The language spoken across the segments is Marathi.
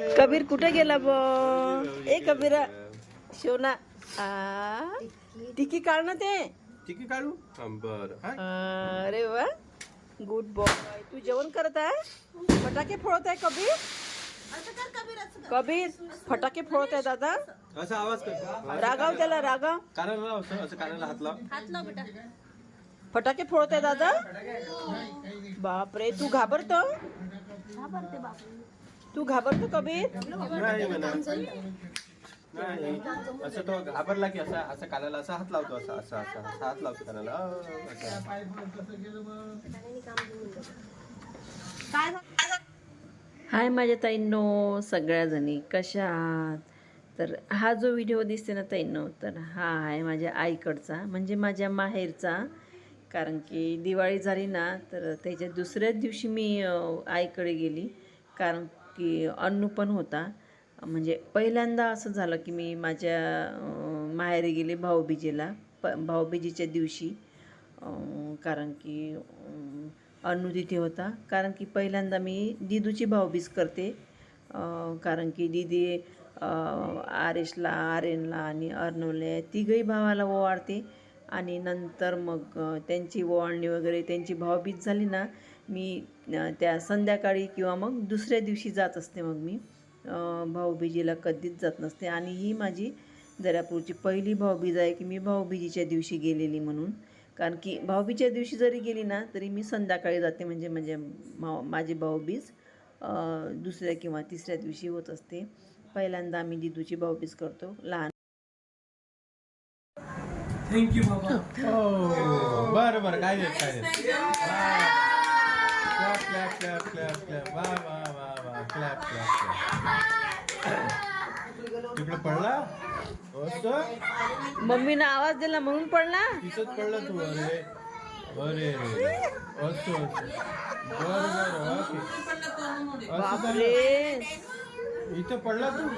कबीर कुठे गेला ब? ए कबीरा शोना आ टिकी काढ ना ते. आहे काढू? बरं? अरे वा गुड बॉय तू जेवण करत आहे? फटाके फोडत आहे कबीर? कबीर फटाके फोडत आहे दादा. असा आवाज़ कर. रागाव त्याला रागाव. कानाला असं असं कानाला हात लाव. फटाके फोडत आहे दादा? बापरे तू घाबरतो? तू घाबरतो कबीर नाही म्हणा. नाही. असं तो घाबरला की असा असं कानाला असा हात लावतो असा असा असा असा हात लावतो कानाला अं, असं. हाय माझ्या ताईंनो सगळ्याजणी कशा आहात? तर हा जो व्हिडिओ दिसते ना ताईंनो तर हा आहे माझ्या आईकडचा म्हणजे माझ्या माहेरचा. कारण की दिवाळी झाली ना तर त्याच्या दुसऱ्याच दिवशी मी अ, आईकडे गेली. कारण की अन्नू पण होता. म्हणजे पहिल्यांदा असं झालं की मी माझ्या माहेरी गेले भाऊबीजेला प भाऊबीजेच्या दिवशी. कारण की अन्नू तिथे होता. कारण की पहिल्यांदा मी दिदूची भाऊबीज करते. कारण की दिदी आरेशला आर्यनला आणि अर्नवले तिघही भावाला ओवाळते. आणि नंतर मग त्यांची ओवाळणी वगैरे त्यांची भावबीज झाली ना मी त्या संध्याकाळी किंवा मग दुसऱ्या दिवशी जात असते मग मी. भाऊबीजेला कधीच जात नसते. आणि ही माझी दर्यापूरची पहिली भाऊबीज आहे की मी भाऊबीजेच्या दिवशी गेलेली म्हणून. कारण की भाऊबीजेच्या दिवशी जरी गेली ना तरी मी संध्याकाळी जाते म्हणजे म्हणजे मा माझी भाऊबीज दुसऱ्या किंवा तिसऱ्या दिवशी होत असते. पहिल्यांदा आम्ही दिदूची भाऊबीज करतो. लहान हो बरं बरं. काय देत काय देत? Clap clap clap clap clap वा वा वा वा क्लॅप क्लॅप क्लॅप तिकडे पडला? असं? मम्मीनं आवाज दिला म्हणून पडला? तिथंच पडला तू अरे. अरे. असं असं. बरं बरं ओके. असं झालं. बापरे. इथं पडला तू?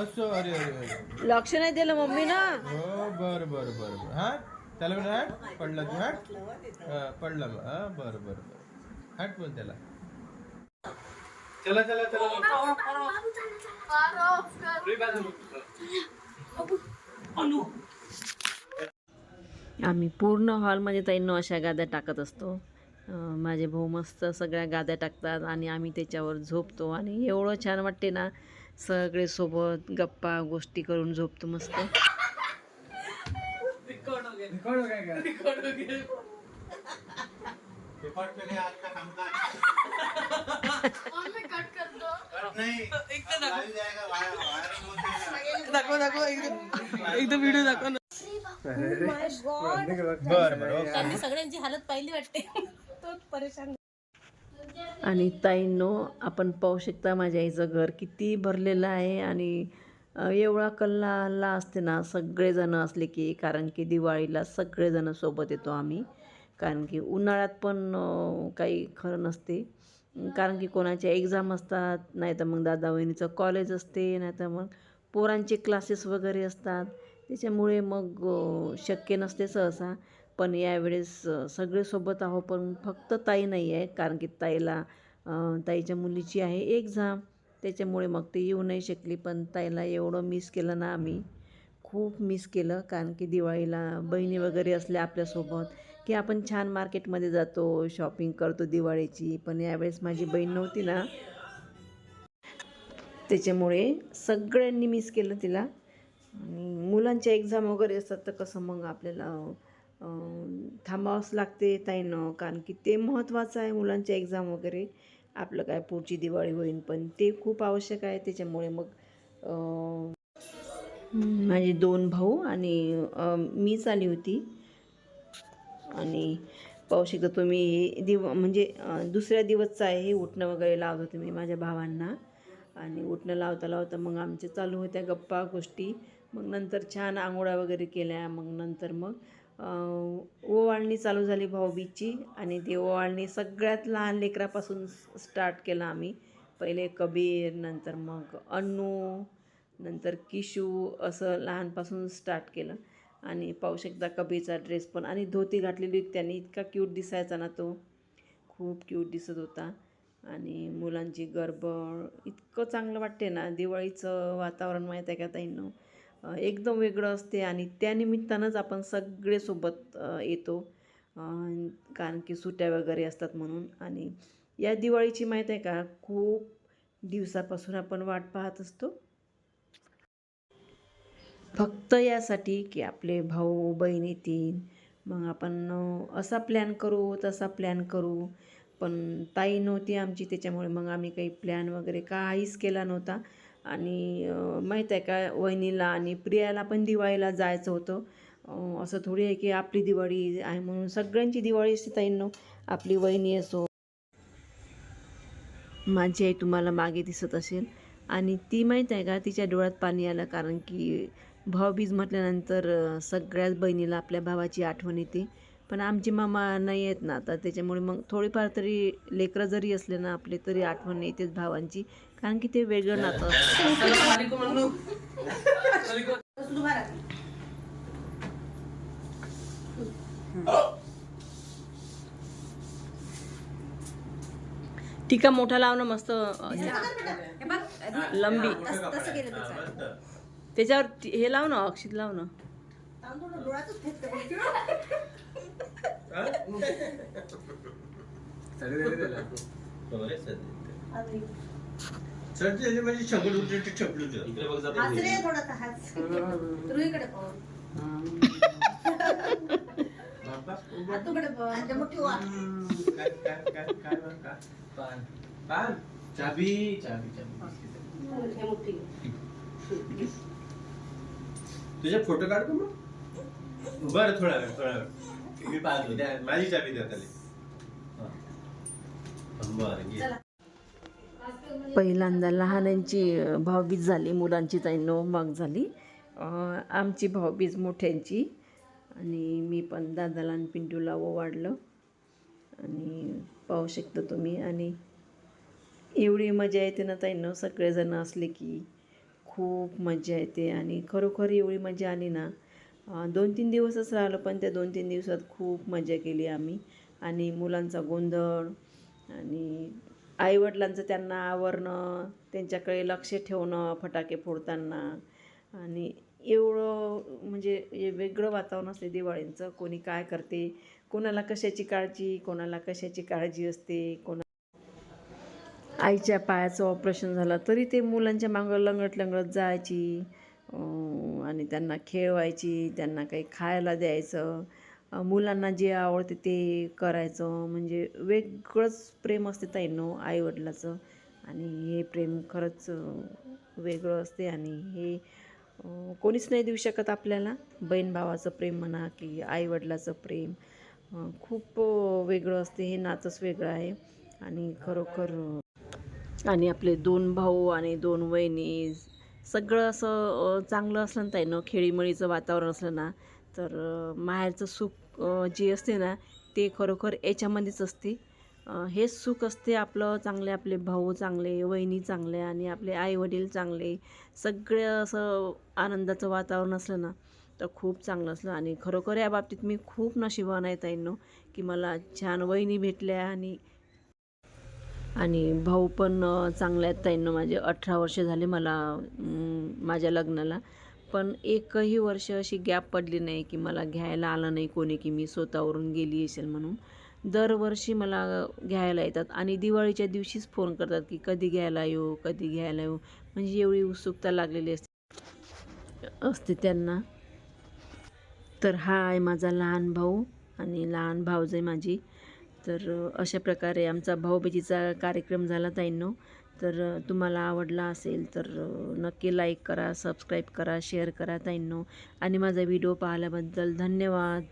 असं अरे अरे अरे. लक्ष नाही दिलं मम्मीनं हो बरं बरं बरं बरं. हा? त्याला म्हणा पडला तू हा? पडला हा बरं बरं बरं. हट बोल त्याला. चला चला चला. आम्ही पूर्ण हॉलमध्ये ताईंनो अशा गाद्या टाकत असतो. माझे भाऊ मस्त सगळ्या गाद्या टाकतात आणि आम्ही त्याच्यावर झोपतो. आणि एवढं छान वाटते ना सगळे सोबत गप्पा गोष्टी करून झोपतो मस्त. बरं बरं ओके. त्यांनी सगळ्यांची हालत पाहिली वाटते. तो परेशान. आणि ताईंनो आपण पाहू शकता माझ्या आईचं घर किती भरलेलं आहे आणि एवढा कल्ला हल्ला असते ना सगळेजण असले की कारण की दिवाळीला सगळेजण सोबत येतो आम्ही. कारण की उन्हाळ्यात पण काही खरं नसते. कारण की कोणाच्या एक्झाम असतात नाही तर मग दादा वहिनीचं कॉलेज असते नाही तर मग पोरांचे क्लासेस वगैरे असतात. त्याच्यामुळे मग शक्य नसते सहसा. पण यावेळेस सगळे सोबत आहो पण फक्त ताई नाही आहे. कारण की ताईला ताईच्या मुलीची आहे एक्झाम त्याच्यामुळे मग ते येऊ नाही शकली पण ताईला एवढं मिस केलं ना आम्ही. खूप मिस केलं. कारण की दिवाळीला बहिणी वगैरे असल्या आपल्यासोबत की आपण छान मार्केटमध्ये जातो शॉपिंग करतो दिवाळीची. पण यावेळेस माझी बहीण नव्हती ना. त्याच्यामुळे सगळ्यांनी मिस केलं तिला. मुलांच्या एक्झाम वगैरे असतात तर कसं मग आपल्याला थांबावंच लागते ताईनं. कारण की ते महत्त्वाचं आहे मुलांच्या एक्झाम वगैरे. आपलं काय पुढची दिवाळी होईल पण ते खूप आवश्यक आहे. त्याच्यामुळे मग माझे दोन भाऊ आणि मीच आली होती. आणि पाहू शकता तुम्ही हे दिव म्हणजे दुसऱ्या दिवसचं आहे हे उठणं वगैरे लावत होते मी माझ्या भावांना. आणि उठणं लावता लावता मग आमच्या चालू होत्या गप्पा गोष्टी. मग नंतर छान आंघोळ्या वगैरे केल्या. मग नंतर मग ओवाळणी चालू झाली भाऊबीजची. आणि ती ओवाळणी सगळ्यात लहान लेकरापासून स्टार्ट केलं आम्ही. पहिले कबीर नंतर मग अन्नू नंतर किशू असं लहानपासून स्टार्ट केलं. आणि पाहू शकता कबीचा ड्रेस पण. आणि धोती घातलेली होती त्यांनी. इतका क्यूट दिसायचा ना तो. खूप क्यूट दिसत होता. आणि मुलांची गरबड. इतकं चांगलं वाटते ना. दिवाळीचं वातावरण माहीत आहे का ताईंनो? एकदम वेगळं असते. आणि त्यानिमित्तानंच आपण सगळे सोबत येतो. कारण की सुट्ट्या वगैरे असतात म्हणून. आणि या दिवाळीची माहीत आहे का? खूप दिवसापासून आपण वाट पाहत असतो. फक्त यासाठी की आपले भाऊ बहीण येतील मग आपण असा प्लॅन करू तसा प्लॅन करू. पण ताई नव्हती आमची त्याच्यामुळे मग आम्ही काही प्लॅन वगैरे काहीच केला नव्हता. आणि माहीत आहे का वहिनीला आणि प्रियाला पण दिवाळीला जायचं होतं. असं थोडी आहे की आपली दिवाळी आहे म्हणून सगळ्यांची दिवाळी असते ताईंनो. आपली वहिनी असो. माझी आई तुम्हाला मागे दिसत असेल. आणि ती माहीत आहे का तिच्या डोळ्यात पाणी आलं. कारण की भाऊबीज म्हटल्यानंतर सगळ्याच बहिणीला आपल्या भावाची आठवण येते. पण आमची मामा नाही आहेत ना आता त्याच्यामुळे मग थोडीफार तरी लेकरं जरी असले ना आपले तरी आठवण येतेच भावांची. कारण की ते वेगळं नातं असतं. टीका मोठा लावणं मस्त लंबी. त्याच्यावर हे लाव ना अक्षित लाव ना. चाबी चाबी चाबी तुझे फोटो काढतो मग? बरं थोडा वेळ थोडा वेळ. मी पाहतो द्या माझी चाबी द्या त्याला. बरं घे. पहिल्यांदा लहानांची भावबीज झाली मुलांची ताईंनो मग झाली. आमची भावबीज मोठ्यांची. आणि मी पण दादाला आणि पिंटूला ओवाळलं आणि पाहू शकता तुम्ही. आणि एवढी मजा येते ना ताईंनो सगळेजण असले की. खूप मजा येते आणि खरोखर एवढी मजा आली ना दोन तीन दिवसच राहिलो पण त्या दोन तीन दिवसात खूप मजा केली आम्ही. आणि मुलांचा गोंधळ आणि आईवडिलांचं त्यांना आवरणं त्यांच्याकडे लक्ष ठेवणं फटाके फोडताना आणि एवढं म्हणजे हे वेगळं वातावरण असते दिवाळींचं. कोणी काय करते कोणाला कशाची काळजी कोणाला कशाची काळजी असते कोणा आईच्या पायाचं ऑपरेशन झालं तरी ते मुलांच्या मागं लंगट लंगट जायची आणि त्यांना खेळवायची त्यांना काही खायला द्यायचं. मुलांना जे आवडते ते करायचं. म्हणजे वेगळंच प्रेम असते ताईंनो आईवडिलाचं. आणि हे प्रेम खरंच वेगळं असते. आणि हे कोणीच नाही देऊ शकत आपल्याला. बहीण भावाचं प्रेम म्हणा की आईवडिलाचं प्रेम खूप वेगळं असते. हे नातंच वेगळं आहे. आणि खरोखर आणि आपले दोन भाऊ आणि दोन वहिनी सगळं असं चांगलं असलं ना ताई ना खेळीमळीचं वातावरण असलं ना तर माहेरचं सुख जे असते ना ते खरोखर याच्यामध्येच असते. हेच सुख असते आपलं चांगले आपले भाऊ चांगले वहिनी चांगले आणि आपले आईवडील चांगले सगळं असं आनंदाचं वातावरण असलं ना तर खूप चांगलं असलं. आणि खरोखर या बाबतीत मी खूप नशिबान आहे ताईंनो की मला छान वहिनी भेटल्या आणि आणि भाऊ पण चांगले आहेत ताईंनो. माझे अठरा वर्ष झाले मला माझ्या लग्नाला. पण एकही वर्ष अशी गॅप पडली नाही की मला घ्यायला आलं नाही कोणी की मी स्वतःवरून गेली असेल म्हणून. दरवर्षी मला घ्यायला येतात आणि दिवाळीच्या दिवशीच फोन करतात की कधी घ्यायला येऊ कधी घ्यायला येऊ. म्हणजे एवढी उत्सुकता लागलेली असते. असते त्यांना. तर हा आहे माझा लहान भाऊ आणि लहान भाऊज आहे माझी. तर अशा प्रकारे आमचा भाऊबीजीचा कार्यक्रम झाला ताईंनो. तर तुम्हाला आवडला असेल तर नक्की लाईक करा सबस्क्राईब करा शेअर करा ताईंनो. आणि माझा व्हिडिओ पाहिल्याबद्दल धन्यवाद.